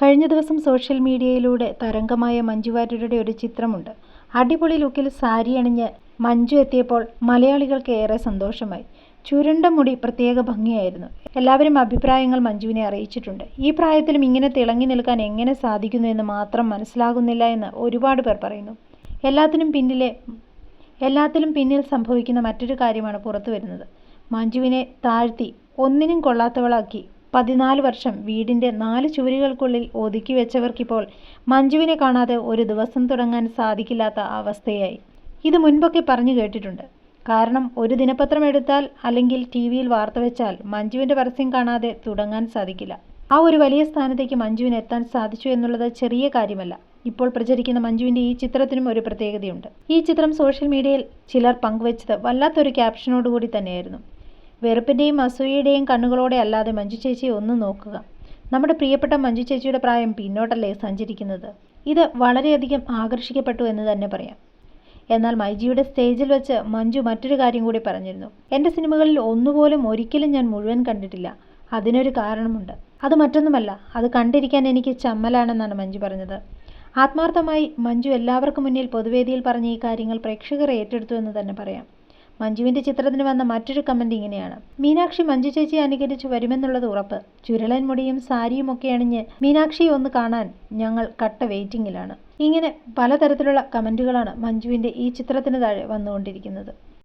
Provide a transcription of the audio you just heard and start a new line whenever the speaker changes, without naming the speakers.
കഴിഞ്ഞ ദിവസം സോഷ്യൽ മീഡിയയിലൂടെ തരംഗമായ മഞ്ജു വാര്യരുടെ ഒരു ചിത്രമുണ്ട്. അടിപൊളി ലുക്കിൽ സാരി അണിഞ്ഞ് മഞ്ജു എത്തിയപ്പോൾ മലയാളികൾക്ക് ഏറെ സന്തോഷമായി. ചുരുണ്ട മുടി പ്രത്യേക ഭംഗിയായിരുന്നു. എല്ലാവരും അഭിപ്രായങ്ങൾ മഞ്ജുവിനെ അറിയിച്ചിട്ടുണ്ട്. ഈ പ്രായത്തിലും ഇങ്ങനെ തിളങ്ങി നിൽക്കാൻ എങ്ങനെ സാധിക്കുന്നു എന്ന് മാത്രം മനസ്സിലാകുന്നില്ല എന്ന് ഒരുപാട് പേർ പറയുന്നു. എല്ലാത്തിനും പിന്നിലെ എല്ലാത്തിലും പിന്നിൽ സംഭവിക്കുന്ന മറ്റൊരു കാര്യമാണ് പുറത്തു വരുന്നത് മഞ്ജുവിനെ താഴ്ത്തി ഒന്നിനും കൊള്ളാത്തവളാക്കി പതിനാല് വർഷം വീടിന്റെ നാല് ചുവരുകൾക്കുള്ളിൽ ഒതുക്കി വെച്ചവർക്കിപ്പോൾ മഞ്ജുവിനെ കാണാതെ ഒരു ദിവസം തുടങ്ങാൻ സാധിക്കില്ലാത്ത അവസ്ഥയായി. ഇത് മുൻപൊക്കെ പറഞ്ഞു കേട്ടിട്ടുണ്ട്. കാരണം ഒരു ദിനപത്രം എടുത്താൽ അല്ലെങ്കിൽ ടി വിയിൽ വാർത്ത വെച്ചാൽ മഞ്ജുവിന്റെ പരസ്യം കാണാതെ തുടങ്ങാൻ സാധിക്കില്ല. ആ ഒരു വലിയ സ്ഥാനത്തേക്ക് മഞ്ജുവിന് എത്താൻ സാധിച്ചു എന്നുള്ളത് ചെറിയ കാര്യമല്ല. ഇപ്പോൾ പ്രചരിക്കുന്ന മഞ്ജുവിന്റെ ഈ ചിത്രത്തിനും ഒരു പ്രത്യേകതയുണ്ട്. ഈ ചിത്രം സോഷ്യൽ മീഡിയയിൽ ചിലർ പങ്കുവച്ചത് വല്ലാത്തൊരു ക്യാപ്ഷനോടുകൂടി തന്നെയായിരുന്നു. വെറുപ്പിന്റെയും അസൂയയുടെയും കണ്ണുകളോടെ അല്ലാതെ മഞ്ജു ചേച്ചിയെ ഒന്ന് നോക്കുക. നമ്മുടെ പ്രിയപ്പെട്ട മഞ്ജു ചേച്ചിയുടെ പ്രായം പിന്നോട്ടല്ലേ സഞ്ചരിക്കുന്നത്. ഇത് വളരെയധികം ആകർഷിക്കപ്പെട്ടു എന്ന് തന്നെ പറയാം. എന്നാൽ മൈജിയുടെ സ്റ്റേജിൽ വെച്ച് മഞ്ജു മറ്റൊരു കാര്യം കൂടി പറഞ്ഞിരുന്നു. എന്റെ സിനിമകളിൽ ഒന്നുപോലും ഒരിക്കലും ഞാൻ മുഴുവൻ കണ്ടിട്ടില്ല. അതിനൊരു കാരണമുണ്ട്. അത് മറ്റൊന്നുമല്ല അത് കണ്ടിരിക്കാൻ എനിക്ക് ചമ്മലാണെന്നാണ് മഞ്ജു പറഞ്ഞത്. ആത്മാർത്ഥമായി മഞ്ജു എല്ലാവർക്കും മുന്നിൽ പൊതുവേദിയിൽ പറഞ്ഞ ഈ കാര്യങ്ങൾ പ്രേക്ഷകർ ഏറ്റെടുത്തു എന്ന് തന്നെ പറയാം. മഞ്ജുവിന്റെ ചിത്രത്തിന് വന്ന മറ്റൊരു കമന്റ് ഇങ്ങനെയാണ്. മീനാക്ഷി മഞ്ജു ചേച്ചി അനുകരിച്ച് വരുമെന്നുള്ളത് ഉറപ്പ്. ചുരുളൻ മുടിയും സാരിയും ഒക്കെ അണിഞ്ഞ് മീനാക്ഷിയെ ഒന്ന് കാണാൻ ഞങ്ങൾ കട്ട വെയിറ്റിംഗിലാണ് ഇങ്ങനെ പലതരത്തിലുള്ള കമന്റുകളാണ് മഞ്ജുവിന്റെ ഈ ചിത്രത്തിന് താഴെ വന്നുകൊണ്ടിരിക്കുന്നത്.